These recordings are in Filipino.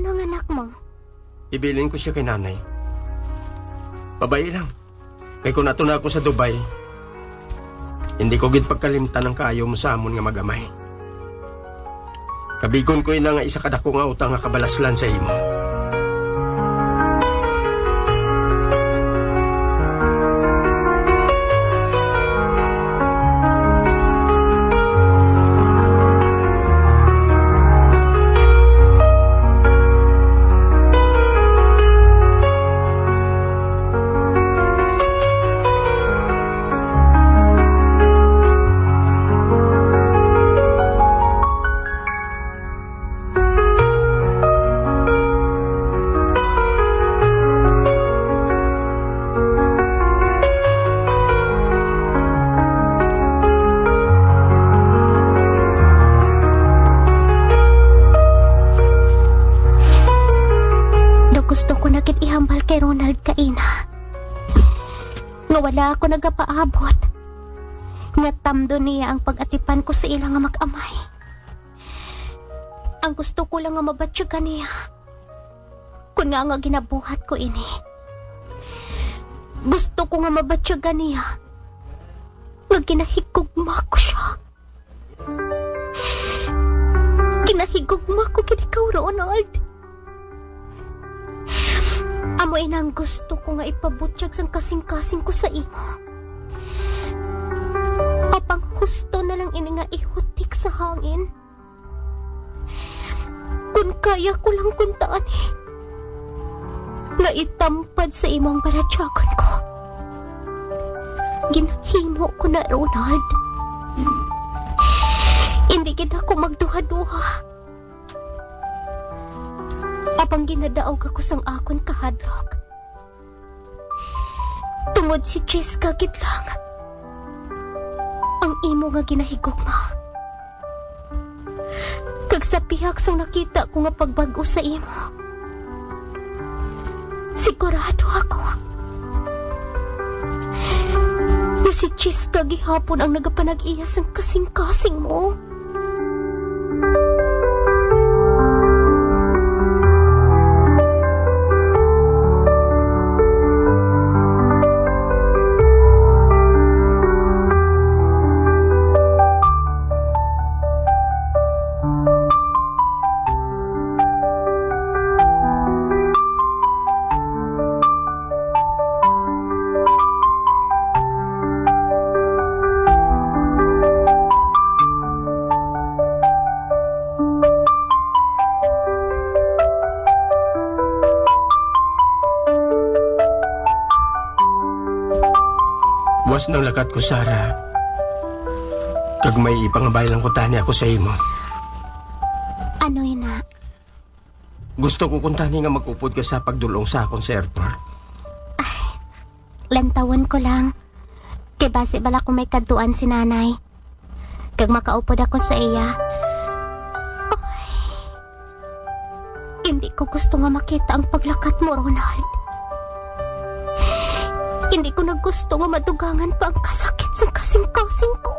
Paano ang anak mo? Ibilin ko siya kay nanay. Babae lang. Kay kung nato na ako sa Dubai, hindi ko gid pagkalimtan ang kayo mo sa amon nga magamay. Kabigon ko ina nga isa kadako nga utang nga kabalaslan sa imo. Ako nagapaabot. Nga tamdo niya ang pag-atipan ko sa ilang nga mag-amay. Ang gusto ko lang nga mabatsyagan niya. Kung nga nga ginabuhat ko ini. Gusto ko nga mabatsyagan niya. Nga ginahigugma ko siya. Ginahigugma ko kini ikaw, Ronald. Amo inang gusto ko nga ipabutyag sang kasing-kasing ko sa imo. Apang husto na lang ini nga ihutik sa hangin. Kung kaya ko lang kuntaan eh. Nga itampad sa imong balatyagon ko. Ginahimo ko na, Ronald. Hindi gid ako magduha-duha apang ginadaog ako sang akon kahadlok. Tungod si Cheska gid lang. Ang imo nga ginahigugma. Kag sa pihak sang nakita ko nga pagbago sa imo. Sigurado ako. Na si Cheska gihapon ang nagapanag-iya sang kasing-kasing mo. Buwas ng lakat ko, Sara. Kag may ipangabay lang ko tani ako sa imo. Ano ina? Gusto ko kung tani nga magupod ka sa pagdulong sa akong sa airport. Lantawan ko lang. Kay base bala ko may kaduan si nanay. Kag makaupod ako sa iya. Ay. Hindi ko gusto nga makita ang paglakat mo, Ronald. Hindi ko na gusto nga madugangan pa ang kasakit sa kasing-kasing ko.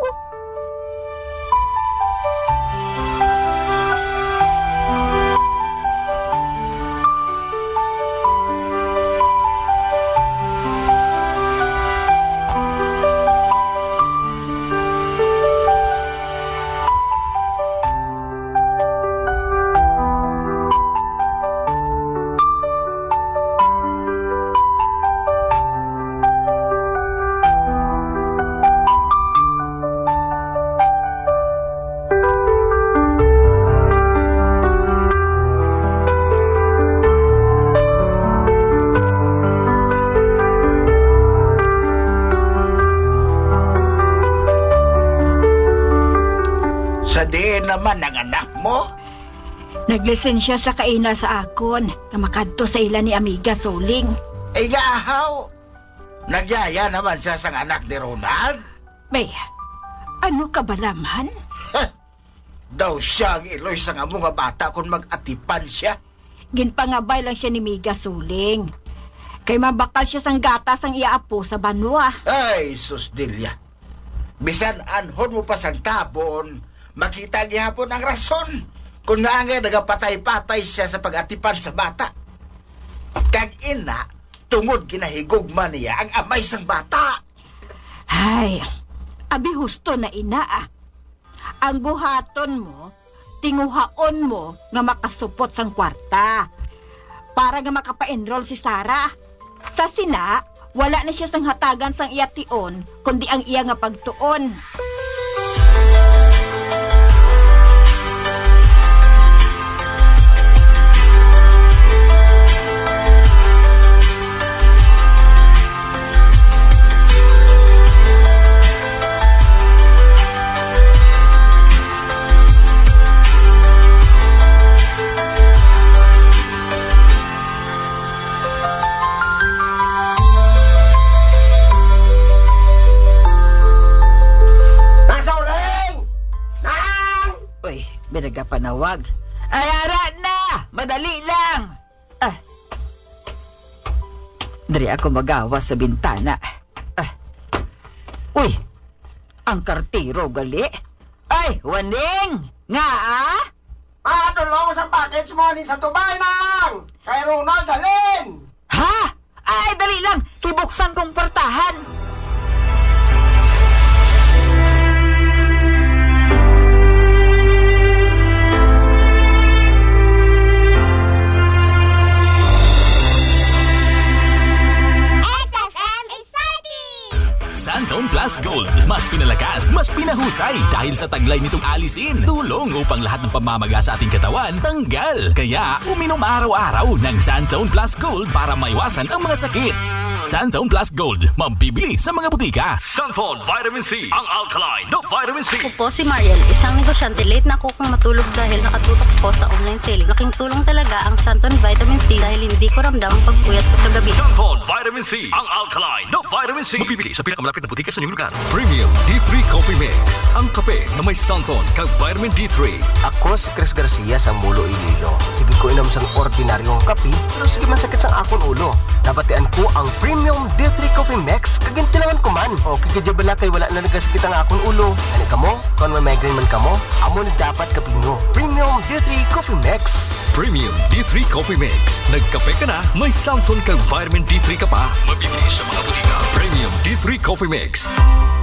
Sa diin naman ang anak mo? Naglisensya sa kaina sa akon nga makadto sa ila ni Amiga Soling. Ay gahaw. Nagyaya naman siya sang anak ni Ronald. May, ano ka ba laman? Daw siya ang iloy sa nga mga bata kung mag-atipan siya. Ginpangabay lang siya ni Miga Suling. Kay mabakal siya sang gatas ang iaapo sa banwa. Ay, sus Dilya. Bisan anhon mo pa sang tapon, makita gihapon ang rason kung nga nga nagapatay-patay siya sa pag-atipan sa bata. Kag ina, tungod ginahigugma niya ang amay sang bata. Ay, abi husto na ina ah. Ang buhaton mo, tinguhaon mo nga makasupot sang kwarta. Para nga makapa-enroll si Sarah. Sa sina, wala na siya sang hatagan sang iya tion, kundi ang iya nga pagtuon. Binaga panawag. Ay, ara na! Madali lang! Ah. Dari ako magawa sa bintana. Ah. Uy, ang kartiro gali. Ay, waning! Nga ah? Patulong sa package mo sa Dubai, Nang! Kay Ronald Galin! Ha? Ay, dali lang! Kibuksan kong portahan! Gold. Mas pinalakas, mas pinahusay dahil sa taglay nitong alisin. Tulong upang lahat ng pamamaga sa ating katawan tanggal. Kaya uminom araw-araw ng Santon Plus Gold para maiwasan ang mga sakit. Santon Plus Gold, mabibili sa mga butika. Santon Vitamin C, ang alkaline ng Vitamin C. Ako po si Mariel, isang negosyante. Late na ako kung matulog dahil nakatutok po sa online selling. Laking tulong talaga ang Santon Vitamin C dahil hindi ko ramdam ang pagpuyat ko sa gabi. Santon Vitamin C, ang alkaline ng Vitamin C. Mabibili sa pinakamalapit na butika sa inyong lugar. Premium D3 Coffee Mix. Ang kape na may Santon kag vitamin D3. Ako si Chris Garcia sa Mulo Iloilo. Sige ko inom sang ordinaryong kape, pero sige man sakit sang akon ulo. Nabatian ko ang Premium D3 Coffee Max, kagintilangan ko man. O kikidya kay wala na nagasakit ang akon ulo. Ano ka mo? Kung may migraine man ka mo, amo na dapat kapino. Premium D3 Coffee Max. Premium D3 Coffee Mix. Nagkape ka na, may Santon kag vitamin D3 ka pa. Mabibili sa mga butika. Premium D3 Coffee Mix.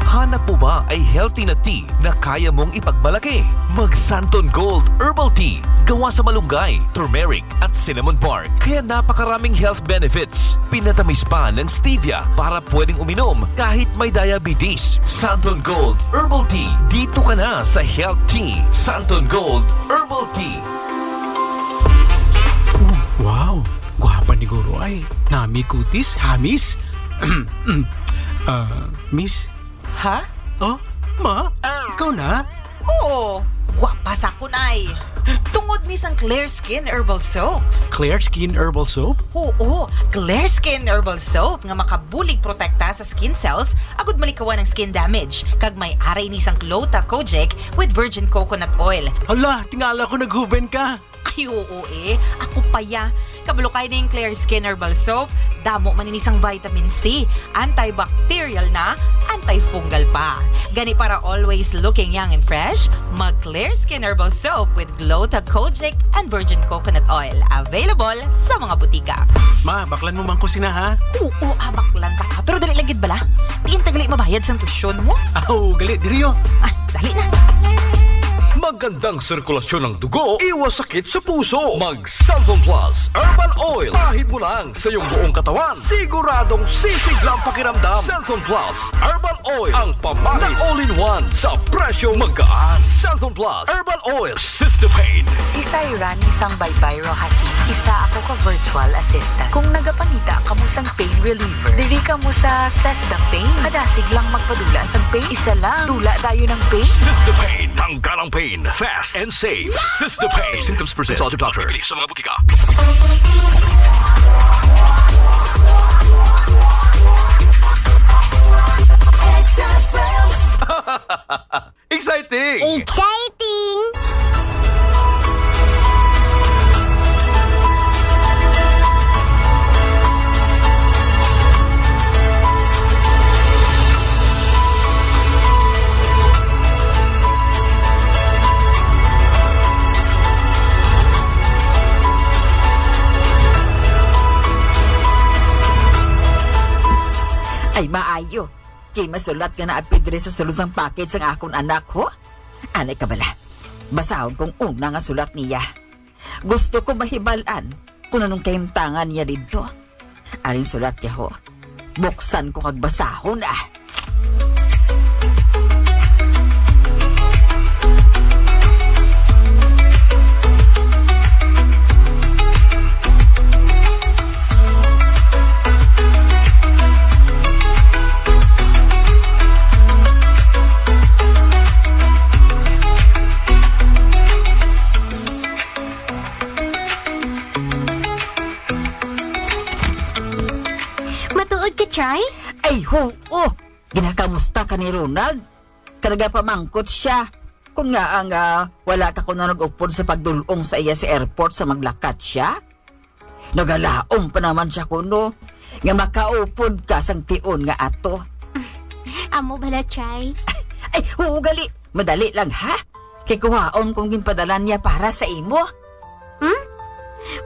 Hanap mo ba ay healthy na tea na kaya mong ipagmalaki? Mag Santon Gold Herbal Tea. Gawa sa malunggay, turmeric at cinnamon bark. Kaya napakaraming health benefits. Pinatamis pa ng stevia para pwedeng uminom kahit may diabetes. Santon Gold Herbal Tea. Dito ka na sa Health Tea. Santon Gold Herbal Tea. Wow, gwapa ni Guro ay. Nami kutis, hamis. Ah, miss? Ha? Oh, ma? Ikaw na? Oo. Gwapa sa kunay. Tungod ni sang Clear Skin Herbal Soap. Clear Skin Herbal Soap? Oo, Clear Skin Herbal Soap nga makabulig protekta sa skin cells agud malikawan ng skin damage kag may aray ni sang Clota Kojic with virgin coconut oil. Hala, tingala ko naghuben ka. Ay oo eh, ako pa ya. Kabalo kay ning Clear Skin Herbal Soap, damo man ini sang vitamin C, antibacterial na, antifungal pa. Gani para always looking young and fresh, mag Clear Skin Herbal Soap with Glota Kojic and virgin coconut oil. Available sa mga butika. Ma, baklan mo man ko sina ha? Oo, abak lang ka. Pero dali lagid bala. Tiin tagali mabayad sa tusyon mo. Aw, gali, diriyo. Ah, dali na. Magandang sirkulasyon ng dugo, iwas sakit sa puso. Mag Santon Plus Herbal Oil. Pahid mo lang sa iyong buong katawan. Siguradong sisiglang pakiramdam. Santon Plus Herbal Oil. Ang pamahid all-in-one sa presyong magkaan. Santon Plus Herbal Oil. Cystopain. Si Syran isang baybay Rohasi. Isa ako ka virtual assistant. Kung nagapangita ka mo sang pain reliever, diri ka mo sa Sesda Pain. Kadasig lang magpadula sa pain. Isa lang. Tula dayo ng pain. Cystopain. Tanggal ang pain. Fast and safe. Cystopain. If symptoms persist, consult your doctor. Bibili sa mga butika. Exciting! Exciting! Ay maayo. Kay masulat nga na apidre sa sulod sang package sang akon anak ho. Anay ka bala. Basahon kong una nga sulat niya. Gusto ko mahibalan kung anong kahimtangan niya dito. Aring sulat niya ho. Buksan ko kag basahon ah. Chay? Ay, ho, oh! Ginakamusta ka ni Ronald? Karaga pamangkot siya. Kung nga ang ah, wala ka kuno nag-upod sa pagdulong sa iya sa airport sa maglakat siya. Nagalaom pa naman siya kuno. Nga makaupod ka sang tiun nga ato. Amo bala, Chay? Ay, oo, gali. Madali lang, ha? Kay kuhaon kung ginpadalan niya para sa imo. Hmm?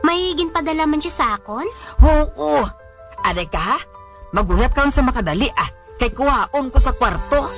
May ginpadala man siya sa akon? Oo. Aday ka, ha? Magulat ka sa makadali, ah. Kay kuhaon ko sa kwarto.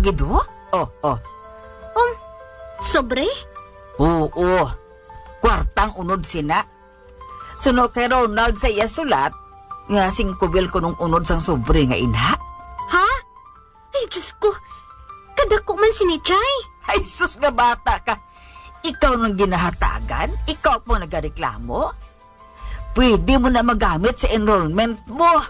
Pagido? Oh, oh. Um, sobre? Oo. Kwartang unod sina. Suno kay Ronald sa iya sulat, nga singkubil ko nung unod sang sobre nga inha. Ha? Ay, Diyos ko. Kadako man si ni Chay. Ay, sus nga bata ka. Ikaw nang ginahatagan? Ikaw po nagareklamo? Pwede mo na magamit sa enrollment mo.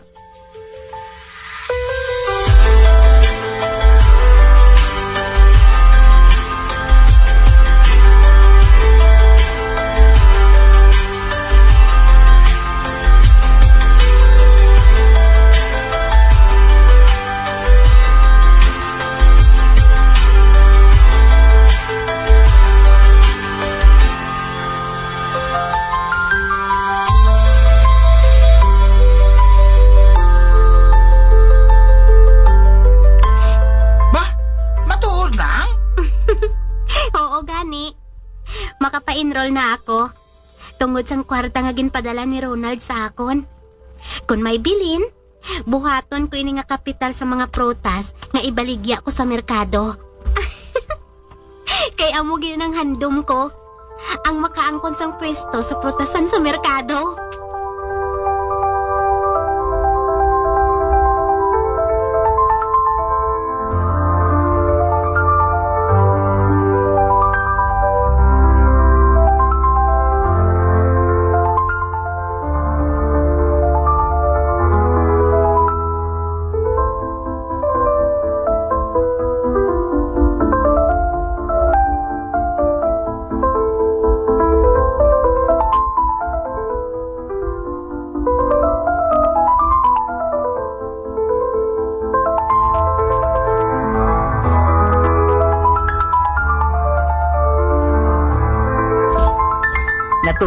Makapa-enroll na ako. Tungod sang kwarta nga ginpadala ni Ronald sa akon. Kung may bilin, buhaton ko ini nga kapital sa mga protas nga ibaligya ko sa merkado. Kay amo gid ng handom ko ang makaangkon sang pwesto sa protasan sa merkado.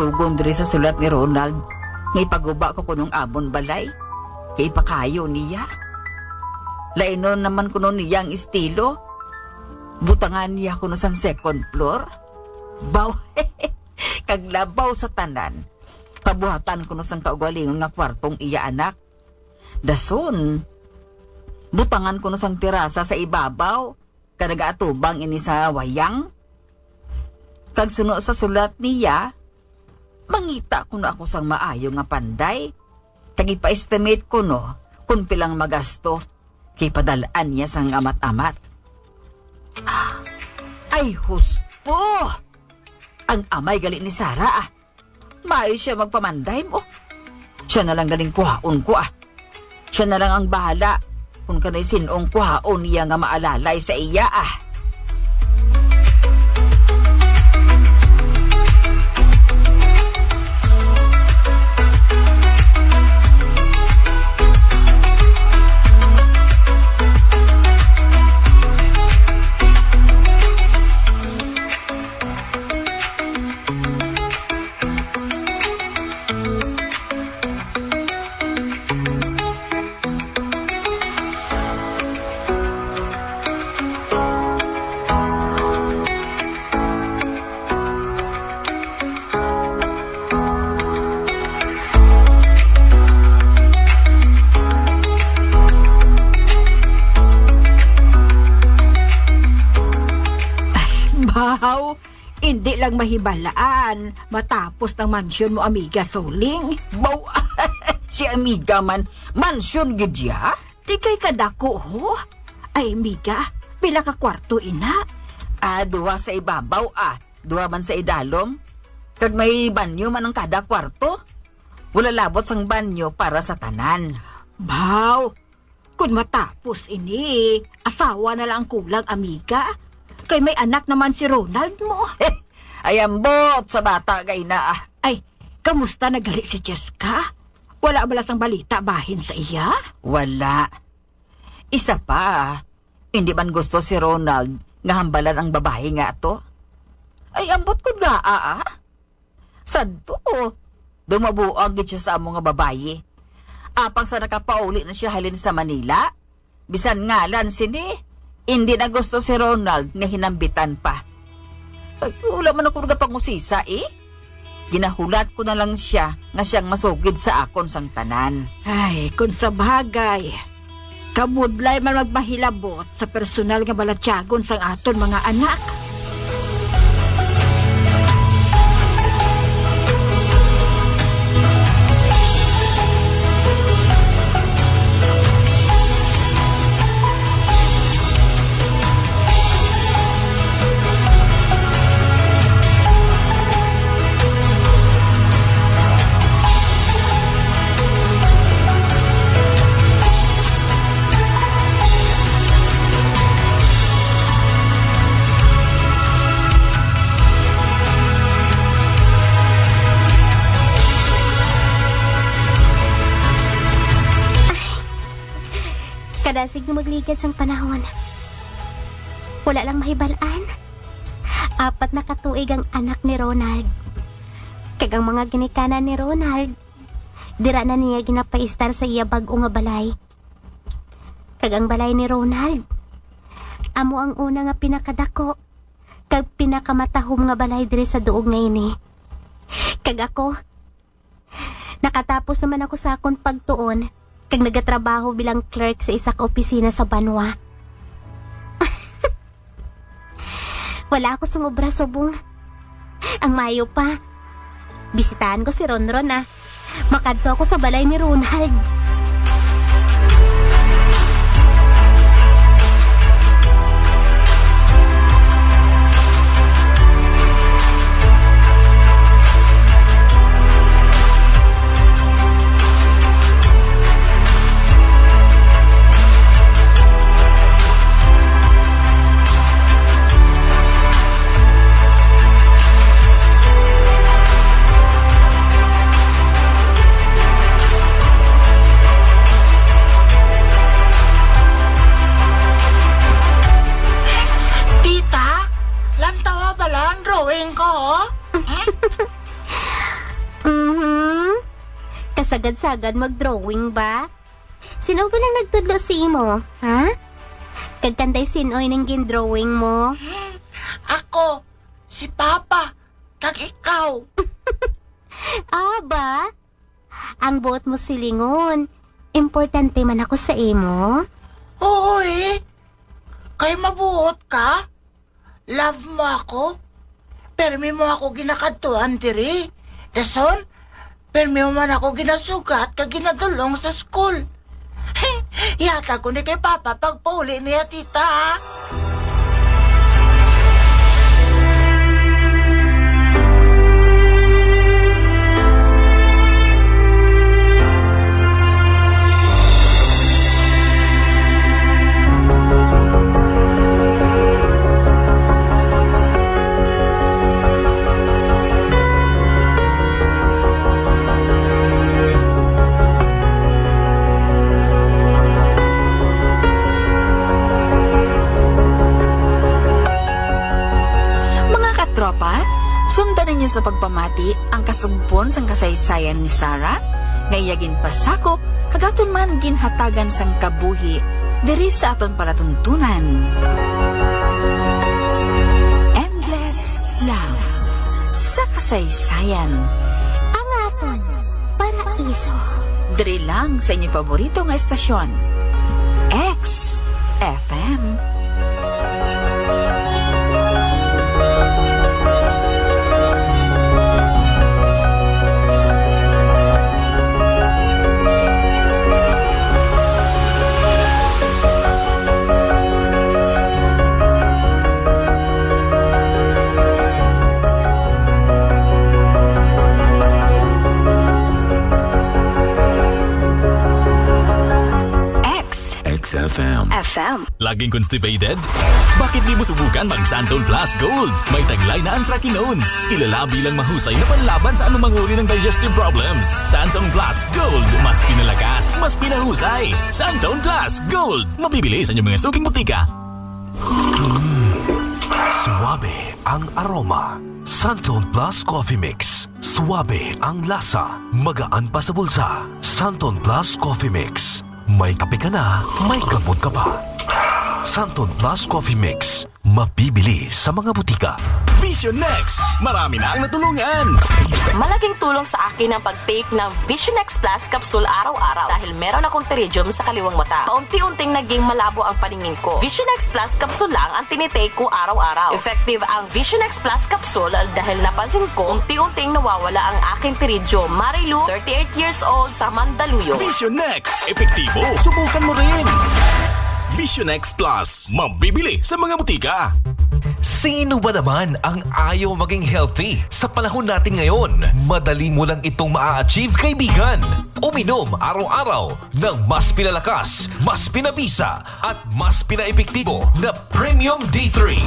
Natugon diri sa sulat ni Ronald nga ipaguba ko kunong amon balay. Kay pakayo niya. Lainon naman kuno niya ang estilo. Butangan niya kuno sang second floor. Baw, kaglabaw sa tanan. Pabuhatan kuno sang kaugalingon nga kwartong iya anak. Dason, butangan kuno sang tirasa sa ibabaw. Kadagaatubang ini sa wayang. Kag suno sa sulat niya, mangita ko na ako sang maayo nga panday. Kag ipa-estimate ko no, kung pilang magasto, kay padalaan niya sang amat-amat. Ah, Ay, husto! Ang amay gali ni Sara ah. Maayo siya magpamanday mo. Siya na lang galing kuhaon ko ah. Siya na lang ang bahala kung kanay sinong kuhaon niya nga maalalay sa iya ah. Lang mahibalaan matapos ng mansyon mo, amiga Soling. Baw, si amiga man, mansyon gidya? Di kay kadako, ho? Ay, amiga, pila ka kwarto ina? Ah, duwa sa ibabaw ah. Duwa man sa idalom. Kag may banyo man ang kada kwarto. Wala labot sang banyo para sa tanan. Baw, kung matapos ini, asawa na lang ang kulang, amiga. Kay may anak naman si Ronald mo. Ay, ambot sa bata kay na ah. Ay, kamusta nagali si Jessica? Wala ba ang balita bahin sa iya? Wala. Isa pa, ah. hindi man gusto si Ronald nga hambalan ang babae nga to. Ay, ambot ko nga ah. Sadto, dumabuag gid siya sa amo nga babaye. Apang sa nakapauli na siya halin sa Manila, bisan ngalan sini, hindi na gusto si Ronald nga hinambitan pa. Wala man ako nga pangusisa eh. Ginahulat ko na lang siya nga siyang masugid sa akon sang tanan. Ay, kung sa bagay. Kamudlay man magmahilabot sa personal nga balatyagon sang aton mga anak. Magligad sang panahon. Wala lang mahibalaan. Apat na katuig ang anak ni Ronald. Kag ang mga ginikanan ni Ronald, dira na niya ginapaistar sa iya bag-o nga balay. Kag ang balay ni Ronald, amo ang una nga pinakadako, kag pinakamatahom nga balay diri sa duog nga ini. Kag ako, nakatapos naman ako sa akong pagtuon, kag nagatrabaho bilang clerk sa isa ka opisina sa Banwa. Wala ako sumobra subong. Ang mayo pa. Bisitahan ko si Ronron ah. Makadto ako sa balay ni Ronald. Kasagad-sagad mag-drawing ba? Sino ba lang nagtudlo si mo? Ha? Kagkanday sinoy ng gin-drawing mo? Ako, si Papa, kag ikaw. Aba, ang buot mo silingon. Importante man ako sa imo. Oo eh. Kay mabuot ka. Love mo ako. Permi mo ako ginakadtuan diri. Dason, permi man ako ginasugat kag ginadulong sa school. Yata ko ni kay Papa pagpauli niya, tita. ha? Katropa, sundan ninyo sa pagpamati ang kasugpon sang kasaysayan ni Sarah, nga iyagin pasakop, kagaton man ginhatagan sang kabuhi, diri sa aton palatuntunan. Endless Love sa kasaysayan. Ang aton, paraiso. Diri lang sa inyong paborito nga estasyon. X FM. FM. Laging constipated? Bakit di mo subukan mag Santon Plus Gold? May taglay na anthracinones. Kilala bilang mahusay na panlaban sa anumang uri ng digestive problems. Santon Plus Gold. Mas pinalakas, mas pinahusay. Santon Plus Gold. Mabibili sa inyong mga suking butika. Suwabe ang aroma. Santon Plus Coffee Mix. Suwabe ang lasa. Magaan pa sa bulsa. Santon Plus Coffee Mix. May kape ka na, may gamot ka pa. Santon Plus Coffee Mix. Mabibili sa mga butika. Vision Next. Marami na ang natulungan. Malaking tulong sa akin ang pag-take ng Vision X Plus capsule araw-araw dahil meron akong pterygium sa kaliwang mata. Paunti-unting naging malabo ang paningin ko. Vision X Plus capsule lang ang tinitake ko araw-araw. Effective ang Vision X Plus capsule dahil napansin ko unti-unting nawawala ang aking pterygium. Marilu, 38 years old, sa Mandaluyong. Vision Next. Epektibo. Subukan mo rin. Vision X Plus. Mabibili sa mga butika. Sino ba naman ang ayaw maging healthy? Sa panahon natin ngayon, madali mo lang itong maa-achieve, kaibigan. Uminom araw-araw ng mas pinalakas, mas pinabisa, at mas pinaepektibo na Premium D3.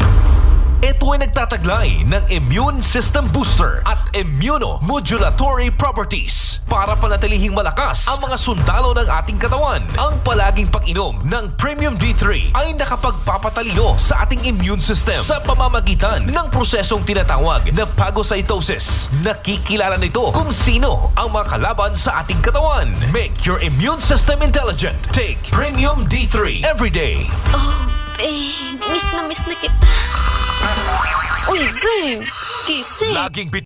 Ito ay nagtataglay ng immune system booster at immunomodulatory properties para panatilihing malakas ang mga sundalo ng ating katawan. Ang palaging pag-inom ng Premium D3 ay nakapagpapatalino sa ating immune system sa pamamagitan ng prosesong tinatawag na phagocytosis. Nakikilala nito kung sino ang mga kalaban sa ating katawan. Make your immune system intelligent. Take Premium D3 every day. Oh, babe. Miss na miss na kita. Uy, babe. Gising. Laging